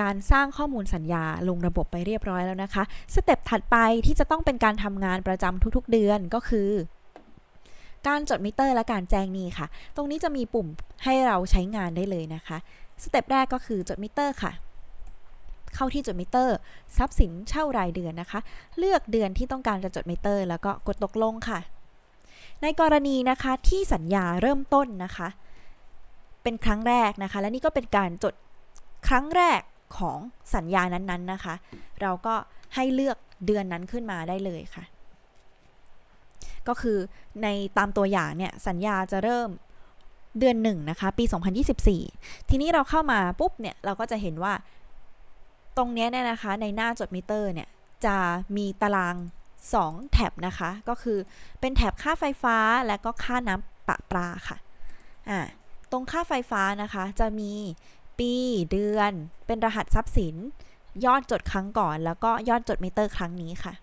การสร้างข้อมูลสัญญาลงระบบไปเรียบร้อยแล้วนะคะ สเต็ปถัดไปที่จะต้องเป็นการทำงานประจำทุกๆเดือนก็คือ การจดมิเตอร์และการแจ้งหนี้ค่ะ ตรงนี้จะมีปุ่มให้เราใช้งานได้เลยนะคะ สเต็ปแรกก็คือจดมิเตอร์ค่ะเข้าที่จดมิเตอร์ ทรัพย์สินเช่ารายเดือนนะคะ เลือกเดือนที่ต้องการจะจดมิเตอร์ แล้วก็กดตกลงค่ะ ในกรณีนะคะที่สัญญาเริ่มต้นนะคะ เป็นครั้งแรกนะคะ และนี่ก็เป็นการจดครั้งแรก ของสัญญานั้นๆนะคะ เราก็ให้เลือกเดือนนั้นขึ้นมาได้เลยค่ะ ก็คือในตามตัวอย่างเนี่ยสัญญาจะเริ่มเดือนหนึ่งนะคะปี 2024 ทีนี้เราเข้ามาปุ๊บเนี่ยเราก็จะเห็นว่าตรงเนี้ยเนี่ยนะคะในหน้าจดมิเตอร์เนี่ยจะมีตาราง 2แท็บนะคะ ก็คือเป็นแท็บค่าไฟฟ้าและก็ค่าน้ำประปาค่ะอ่าตรงค่าไฟฟ้านะคะจะมี ปี เดือน เป็นรหัสทรัพย์สิน ยอดจดครั้งก่อน แล้วก็ยอดจดมิเตอร์ครั้งนี้ค่ะ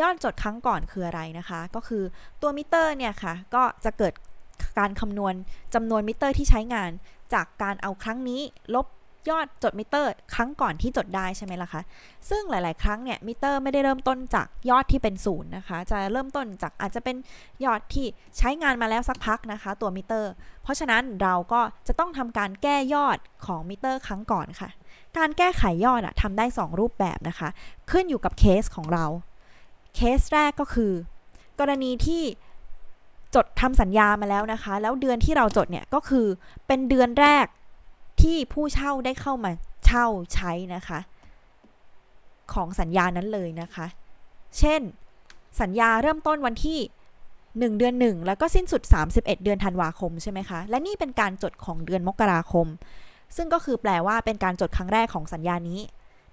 ยอดจดครั้งก่อนคืออะไรนะคะ ก็คือตัวมิเตอร์เนี่ยค่ะ ก็จะเกิดการคำนวณจำนวนมิเตอร์ที่ใช้งาน จากการเอาครั้งนี้ลบ ยอดจดมิเตอร์ ครั้งก่อนที่จดได้ใช่ไหมล่ะคะ ซึ่งหลาย ๆ ครั้งเนี่ยมิเตอร์ไม่ได้เริ่มต้นจากยอดที่เป็นศูนย์นะคะ จะเริ่มต้นจากอาจจะเป็นยอดที่ใช้งานมาแล้วสักพักนะคะ ตัวมิเตอร์ เพราะฉะนั้นเราก็จะต้องทำการแก้ยอดของมิเตอร์ ครั้งก่อนค่ะ การแก้ไขยอดอะทำได้ 2 รูปแบบนะคะ ขึ้นอยู่กับเคสของเรา เคสแรกก็คือ กรณีที่จดทำสัญญามาแล้วนะคะ แล้วเดือนที่เราจดเนี่ยก็คือเป็นเดือนแรก ที่ผู้เช่าได้เข้ามาเช่าใช้นะคะ ของสัญญานั้นเลยนะคะ เช่น สัญญาเริ่มต้นวันที่ 1 เดือน 1 แล้วก็สิ้นสุด 31 เดือนธันวาคมใช่ไหมคะ และนี่เป็นการจดของเดือนมกราคม ซึ่งก็คือแปลว่าเป็นการจดครั้งแรกของสัญญานี้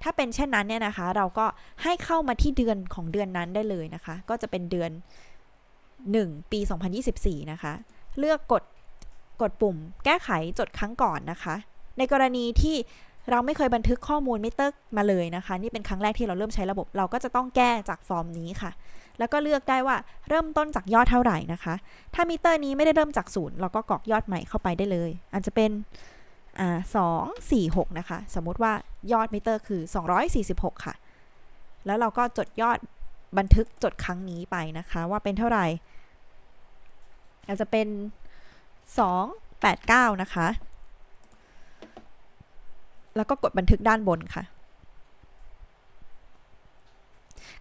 ถ้าเป็นเช่นนั้นเนี่ยนะคะ เราก็ให้เข้ามาที่เดือนของเดือนนั้นได้เลยนะคะ ก็จะเป็นเดือน 1 ปี 2024 นะคะ เลือกกดกดปุ่มแก้ไขจดครั้งก่อนนะคะ ในกรณีที่เราไม่เคยบันทึกข้อมูลมิเตอร์มาเลยนะคะ นี่เป็นครั้งแรกที่เราเริ่มใช้ระบบ เราก็จะต้องแก้จากฟอร์มนี้ค่ะ แล้วก็เลือกได้ว่าเริ่มต้นจากยอดเท่าไหร่นะคะ ถ้ามิเตอร์นี้ไม่ได้เริ่มจากศูนย์เราก็กรอกยอดใหม่เข้าไปได้เลย อาจจะเป็นอ่าสองสี่หกนะคะ สมมุติว่ายอดมิเตอร์คือ 246 ค่ะ แล้วเราก็จดยอดบันทึกจดครั้งนี้ไปนะคะ ว่าเป็นเท่าไหร่อาจจะเป็น 289 นะคะ แล้วก็กดบันทึกด้านบนค่ะ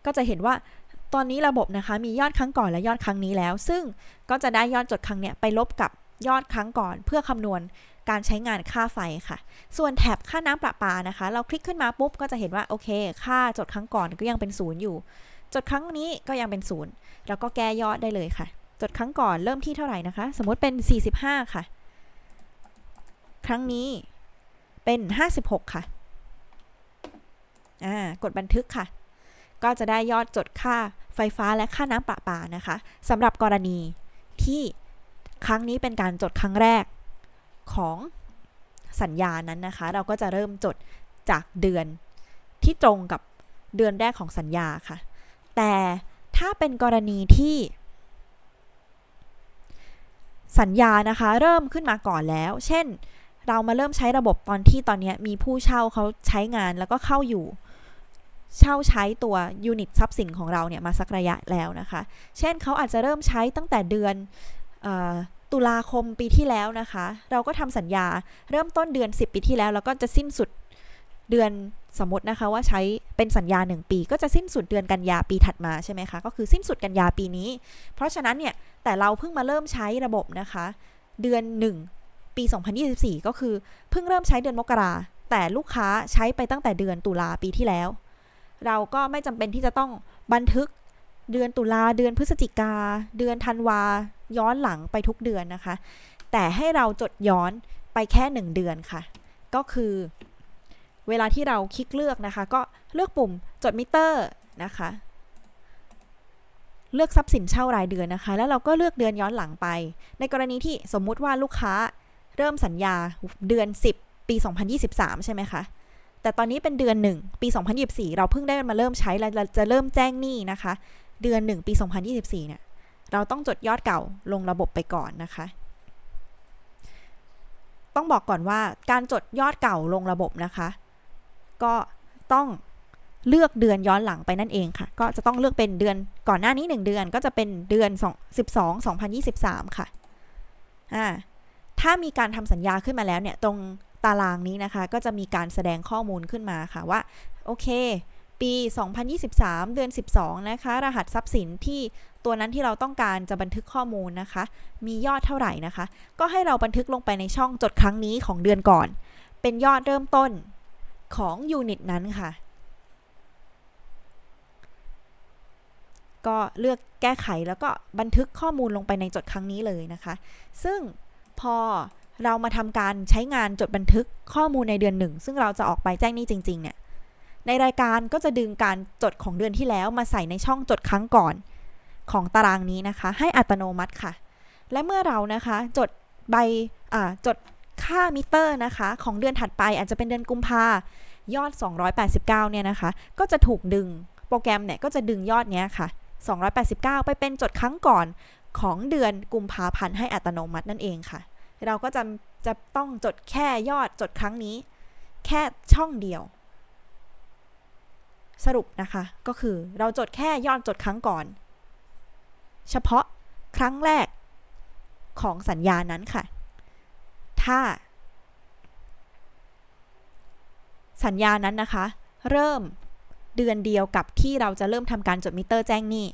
ก็จะเห็นว่าตอนนี้ระบบนะคะมียอดครั้งก่อนและยอดครั้งนี้แล้ว ซึ่งก็จะได้ยอดจดครั้งเนี้ยไปลบกับยอดครั้งก่อน เพื่อคำนวณการใช้งานค่าไฟค่ะ ส่วนแถบค่าน้ำประปานะคะ เราคลิกขึ้นมาปุ๊บก็จะเห็นว่าโอเค ค่าจดครั้งก่อนก็ยังเป็นศูนย์อยู่ จดครั้งนี้ก็ยังเป็นศูนย์แล้วก็แก้ยอดได้เลยค่ะ จดครั้งก่อนเริ่มที่เท่าไหร่นะคะ สมมติเป็น 45 ค่ะ ครั้งนี้ เป็น 56 ค่ะ อ่า กดบันทึกค่ะ ก็จะได้ยอดจดค่าไฟฟ้าและค่าน้ำประปานะคะสำหรับกรณีที่ครั้งนี้เป็นการจดครั้งแรกของสัญญานั้นนะคะ เราก็จะเริ่มจดจากเดือนที่ตรงกับเดือนแรกของสัญญาค่ะ แต่ถ้าเป็นกรณีที่ สัญญานะคะ เริ่มขึ้นมาก่อนแล้ว เช่น เรามาเริ่มใช้ระบบตอนที่ตอนนี้มีผู้เช่าเขาใช้งานแล้วก็เข้าอยู่ เช่าใช้ตัวยูนิตทรัพย์สินของเราเนี่ยมาสักระยะแล้วนะคะ เช่นเขาอาจจะเริ่มใช้ตั้งแต่เดือนตุลาคมปีที่แล้วนะคะ เราก็ทำสัญญาเริ่มต้นเดือน 10 ปีที่แล้ว แล้วก็จะสิ้นสุดเดือนสมมตินะคะว่าใช้เป็นสัญญา 1 ปี ก็จะสิ้นสุดเดือนกันยาปีถัดมาใช่ไหมคะก็คือสิ้นสุดกันยาปีนี้ เพราะฉะนั้นเนี่ยแต่เราเพิ่งมาเริ่มใช้ระบบนะคะ เดือน 1 ปี 2024 ก็คือเพิ่งเริ่มใช้เดือนมกราแต่ลูกค้าใช้ไปตั้งแต่เดือนตุลาปีที่แล้ว เราก็ไม่จำเป็นที่จะต้องบันทึกเดือนตุลาเดือนพฤศจิกา เดือนธันวา ย้อนหลังไปทุกเดือนนะคะ แต่ให้เราจดย้อนไปแค่ 1 เดือนค่ะ ก็คือ เวลาที่เราคลิกเลือกนะคะ ก็เลือกปุ่มจดมิเตอร์นะคะ เลือกทรัพย์สินเช่ารายเดือนนะคะ แล้วเราก็เลือกเดือนย้อนหลังไป ในกรณีที่สมมุติว่าลูกค้า เริ่มสัญญาเดือน 10 ปี 2023 ใช่ไหมคะ แต่ตอนนี้เป็นเดือน 1 ปี 2024 เราเพิ่งได้มาเริ่มใช้แล้วจะเริ่มแจ้งหนี้นะคะ เดือน 1 ปี 2024 เนี่ย เราต้องจดยอดเก่าลงระบบไปก่อนนะคะ ต้องบอกก่อนว่าการจดยอดเก่าลงระบบนะคะ ก็ต้องเลือกเดือนย้อนหลังไปนั่นเองค่ะ ก็จะต้องเลือกเป็นเดือนก่อนหน้านี้ 1 เดือนก็จะเป็นเดือน2 12 2023 ค่ะ อ่า ถ้ามีการทำสัญญาขึ้นมาแล้วเนี่ยตรงตารางนี้นะคะ ก็จะมีการแสดงข้อมูลขึ้นมาค่ะว่า โอเค ปี 2023 เดือน 12 นะคะ รหัสทรัพย์สินที่ตัวนั้นที่เราต้องการจะบันทึกข้อมูลนะคะ มียอดเท่าไหร่นะคะ ก็ให้เราบันทึกลงไปในช่องจดครั้งนี้ของเดือนก่อน เป็นยอดเริ่มต้นของยูนิตนั้นค่ะ ก็เลือกแก้ไขแล้วก็บันทึกข้อมูลลงไปในจดครั้งนี้เลยนะคะ ซึ่ง พอเรามาทำการใช้งานจดบันทึกข้อมูลในเดือนหนึ่ง ซึ่งเราจะออกไปแจ้งหนี้จริง ๆ เนี่ย ในรายการก็จะดึงการจดของเดือนที่แล้วมาใส่ในช่องจดครั้งก่อน ของตารางนี้นะคะ ให้อัตโนมัติค่ะ และเมื่อเรานะคะจดใบจดค่ามิเตอร์นะคะ ของเดือนถัดไปอาจจะเป็นเดือนกุมภายอด 289 เนี่ยนะคะ ก็จะถูกดึงโปรแกรมเนี่ยก็จะดึงยอดเนี้ยค่ะ 289 ไปเป็นจดครั้งก่อน ของเดือนกุมภาพันธ์ให้อัตโนมัตินั่นเองค่ะ เราก็จะจะต้องจดแค่ยอดจดครั้งนี้ แค่ช่องเดียว สรุปนะคะ ก็คือเราจดแค่ยอดจดครั้งก่อน เฉพาะครั้งแรกของสัญญานั้นค่ะ ถ้า สัญญานั้นนะคะ เริ่มเดือนเดียวกับที่เราจะเริ่มทำการจดมิเตอร์แจ้งหนี้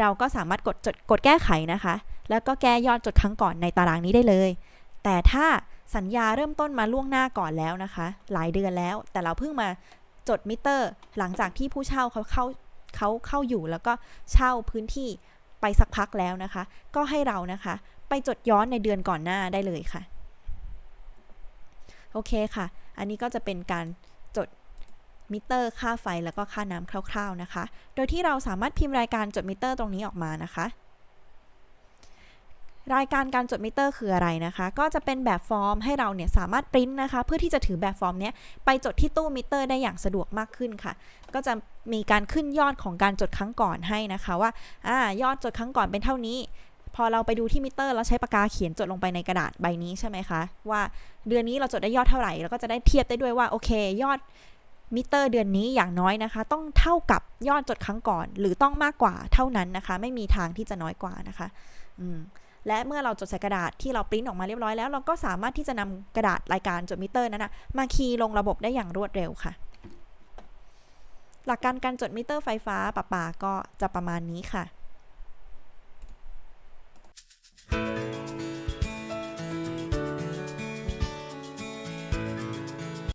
เราก็สามารถกดจดกดแก้ไขนะคะ แล้วก็แก้ยอดจดครั้งก่อนในตารางนี้ได้เลย แต่ถ้าสัญญาเริ่มต้นมาล่วงหน้าก่อนแล้วนะคะ หลายเดือนแล้ว แต่เราเพิ่งมาจดมิเตอร์ หลังจากที่ผู้เช่าเขาเข้าเขาเข้าอยู่แล้วก็เช่าพื้นที่ไปสักพักแล้วนะคะ ก็ให้เรานะคะ ไปจดย้อนในเดือนก่อนหน้าได้เลยค่ะ โอเคค่ะ อันนี้ก็จะเป็นการ มิเตอร์ค่าไฟแล้วก็ค่าน้ำคร่าวๆนะคะ โดยที่เราสามารถพิมพ์รายการจดมิเตอร์ตรงนี้ออกมานะคะ รายการการจดมิเตอร์คืออะไรนะคะ ก็จะเป็นแบบฟอร์มให้เราเนี่ยสามารถปริ้นนะคะ เพื่อที่จะถือแบบฟอร์มเนี้ยไปจดที่ตู้มิเตอร์ได้อย่างสะดวกมากขึ้นค่ะ ก็จะมีการขึ้นยอดของการจดครั้งก่อนให้นะคะว่าอ่ายอดจดครั้งก่อนเป็นเท่านี้พอเราไปดูที่มิเตอร์เราใช้ปากกาเขียนจดลงไปในกระดาษใบนี้ใช่ไหมคะ ว่าเดือนนี้เราจดได้ยอดเท่าไหร่ แล้วก็จะได้เทียบได้ด้วยว่าโอเค ยอด มิเตอร์เดือนนี้อย่างน้อยนะคะ ต้องเท่ากับยอดจดครั้งก่อน หรือต้องมากกว่าเท่านั้นนะคะ ไม่มีทางที่จะน้อยกว่านะคะอืมและเมื่อเราจดใส่กระดาษที่เราปริ้นออกมาเรียบร้อยแล้วเราก็สามารถที่จะนำกระดาษรายการจดมิเตอร์นั้นนะมาคีย์ลงระบบได้อย่างรวดเร็วค่ะ หลักการการจดมิเตอร์ไฟฟ้าปะปาก็จะประมาณนี้ค่ะ